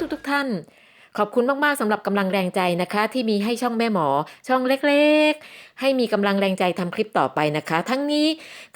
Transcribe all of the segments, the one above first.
ทุกทุกๆท่าน ขอบคุณมากๆสำหรับกำลังแรงใจนะคะ ที่มีให้ช่องแม่หมอ ช่องเล็กๆ ให้มีกำลังแรงใจทำคลิปต่อไปนะคะ ทั้งนี้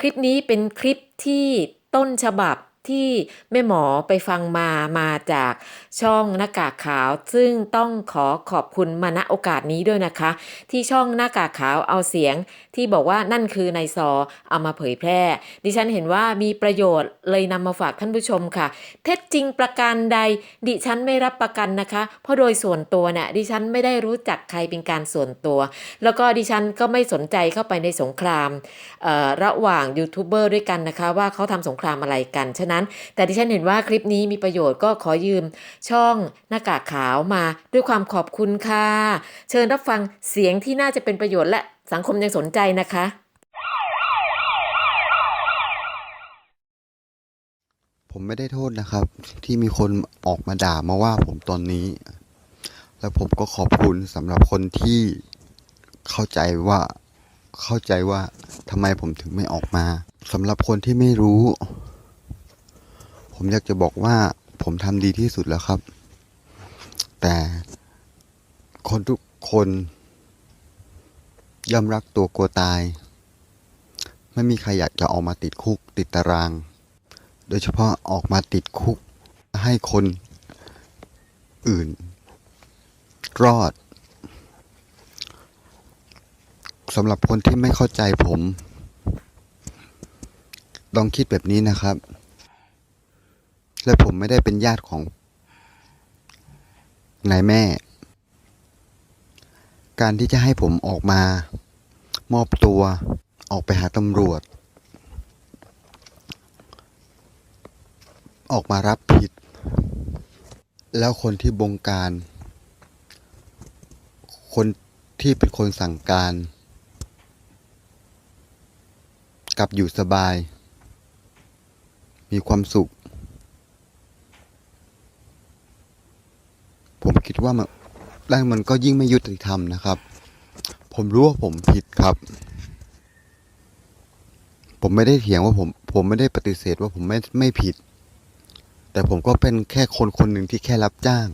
คลิปนี้เป็นคลิปที่ต้นฉบับ ที่แม่หมอไปฟังมามาจากช่องหน้ากากขาว ซึ่งต้องขอขอบคุณมาณโอกาสนี้ด้วยนะคะ ที่ช่องหน้ากากขาวเอาเสียง ที่บอกว่านั่นคือนายซอเอามาเผยแพร่ ดิฉันเห็นว่ามีประโยชน์เลยนำมาฝากท่านผู้ชมค่ะ เท็จจริงประการใด ดิฉันไม่รับประกันนะคะ เพราะโดยส่วนตัวเนี่ยดิฉันไม่ได้รู้จักใครเป็นการส่วนตัว แล้วก็ดิฉันก็ไม่สนใจเข้าไปในสงครามระหว่างยูทูบเบอร์ด้วยกันนะคะ ว่าเขาทำสงครามอะไรกันฉะนั้นแต่ดิฉันเห็นว่าคลิปนี้มีประโยชน์ก็ขอยืมช่องหน้ากากขาวมาด้วยความขอบคุณค่ะ เชิญรับฟังเสียงที่น่าจะเป็นประโยชน์และสังคมยังสนใจนะคะ ผมไม่ได้โทษนะครับ ที่มีคนออกมาด่ามาว่าผมตอนนี้ แล้วผมก็ขอบคุณสำหรับคนที่เข้าใจว่าเข้าใจว่าทำไมผมถึงไม่ออกมาสำหรับคนที่ไม่รู้ ผมอยากจะบอกว่าผมทำดีที่สุดแล้วครับ แต่คนทุกคนย่อมรักตัวกลัวตาย ไม่มีใครอยากจะออกมาติดคุกติดตาราง โดยเฉพาะออกมาติดคุกให้คนอื่น รอดสำหรับคนที่ไม่เข้าใจผม ลองคิดแบบนี้นะครับ และผมไม่ได้เป็นญาติของนายแม่ การที่จะให้ผมออกมา มอบตัวออกไปหาตำรวจ ออกมารับผิด แล้วคนที่บงการ คนที่เป็นคนสั่งการกลับอยู่สบาย มีความสุข ผมคิด ว่ามันแล้วมันก็ยิ่งไม่ยุติธรรมนะครับ ผมรู้ว่าผมผิดครับ ผมไม่ได้เถียงว่าผม ผมไม่ได้ปฏิเสธว่าผมไม่ไม่ผิด แต่ผมก็เป็นแค่คนคนหนึ่งที่แค่รับจ้าง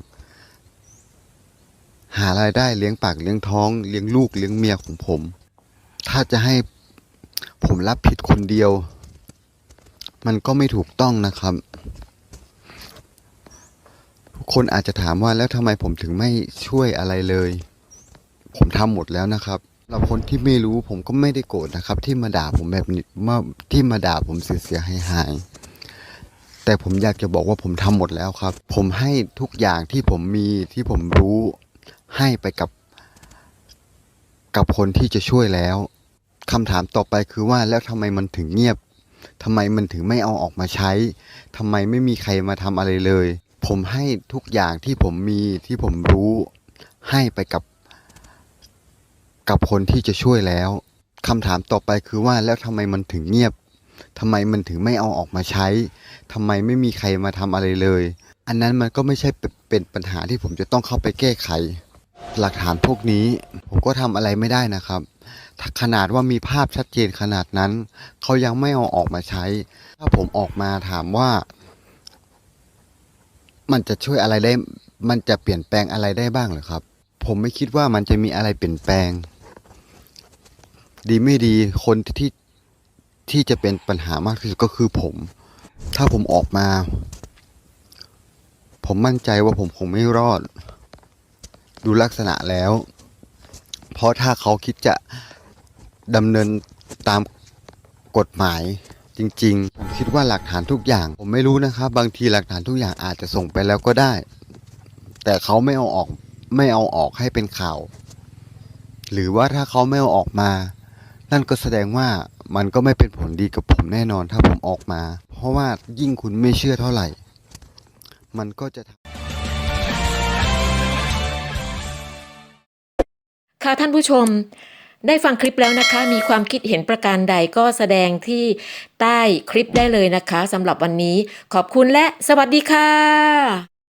หารายได้เลี้ยงปากเลี้ยงท้อง เลี้ยงลูกเลี้ยงเมียของผม ถ้าจะให้ผมรับผิดคนเดียว มันก็ไม่ถูกต้องนะครับ คนอาจจะถามว่าแล้วทำไมผมถึงไม่ช่วยอะไรเลย ผมทำหมดแล้วนะครับสำหรับคนที่ไม่รู้ผมก็ไม่ได้โกรธนะครับ ที่มาด่าผมแบบนี้มาที่มาด่าผมเสียหายหายแต่ผมอยากจะบอกว่าผมทำหมดแล้วครับ ผมให้ทุกอย่างที่ผมมีที่ผมรู้ให้ไปกับ กับคนที่จะช่วยแล้วคำถามต่อไปคือว่าแล้วทำไมมันถึงเงียบทำไมมันถึงไม่เอาออกมาใช้ทำไมไม่มีใครมาทำอะไรเลย ผมให้ทุกอย่างที่ผมมีที่ผมรู้ให้ไปกับ กับคนที่จะช่วยแล้วคำถามต่อไปคือว่าแล้วทำไมมันถึงเงียบทำไมมันถึงไม่เอาออกมาใช้ทำไมไม่มีใครมาทำอะไรเลย อันนั้นมันก็ไม่ใช่เป็นเป็นปัญหาที่ผมจะต้องเข้าไปแก้ไข หลักฐานพวกนี้ ผมก็ทำอะไรไม่ได้นะครับขนาดว่ามีภาพชัดเจนขนาดนั้น เขายังไม่เอาออกมาใช้ ถ้าผมออกมาถามว่า มันจะช่วยอะไรได้ มันจะเปลี่ยนแปลงอะไรได้บ้างหรือครับ ผมไม่คิดว่ามันจะมีอะไรเปลี่ยนแปลง ดีไม่ดีคนที่ที่จะเป็นปัญหามากที่สุดก็คือผม ถ้าผมออกมา ผมมั่นใจว่าผมคงไม่รอด ดูลักษณะแล้ว เพราะถ้าเขาคิดจะดำเนินตามกฎหมาย จริงๆ ผมคิดว่าหลักฐานทุกอย่าง ผมไม่รู้นะครับ บางทีหลักฐานทุกอย่างอาจจะส่งไปแล้วก็ได้ แต่เขาไม่เอาออกไม่เอาออกให้เป็นข่าว หรือว่าถ้าเขาไม่เอาออกมา นั่นก็แสดงว่ามันก็ไม่เป็นผลดีกับผมแน่นอนถ้าผมออกมา เพราะว่ายิ่งคุณไม่เชื่อเท่าไหร่ มันก็จะค่ะท่านผู้ชม ได้ฟังคลิปแล้วนะคะ มีความคิดเห็นประการใดก็แสดงที่ใต้คลิปได้เลยนะคะสำหรับวันนี้ ขอบคุณและสวัสดีค่ะ